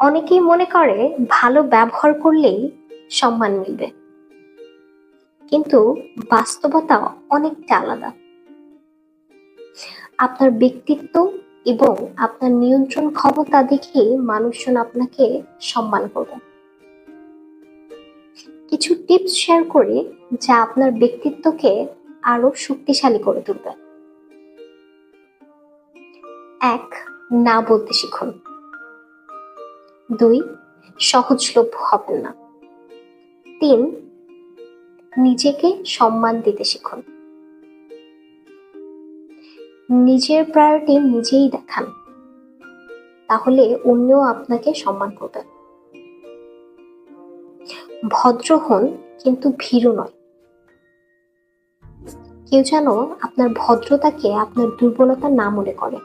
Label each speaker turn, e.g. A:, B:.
A: অনেকেই মনে করে ভালো ব্যবহার করলেই সম্মান মিলবে। কিন্তু বাস্তবতা অনেকটা আলাদা। আপনার ব্যক্তিত্ব এবং আপনার নিয়ন্ত্রণ ক্ষমতা দেখে মানুষজন আপনাকে সম্মান করবে। কিছু টিপস শেয়ার করে যা আপনার ব্যক্তিত্বকে আরও শক্তিশালী করে তুলবে। এক, না বলতে শিখুন। দুই, সহজলভ্য হবেন না। তিন, নিজেকে সম্মান দিতে শিখুন। নিজের প্রায়োরিটি নিজেই দেখান, তাহলে অন্যও আপনাকে সম্মান করবে। ভদ্র হন কিন্তু ভীরু নয়। কেউ যেন আপনার ভদ্রতাকে আপনার দুর্বলতা না মনে করে।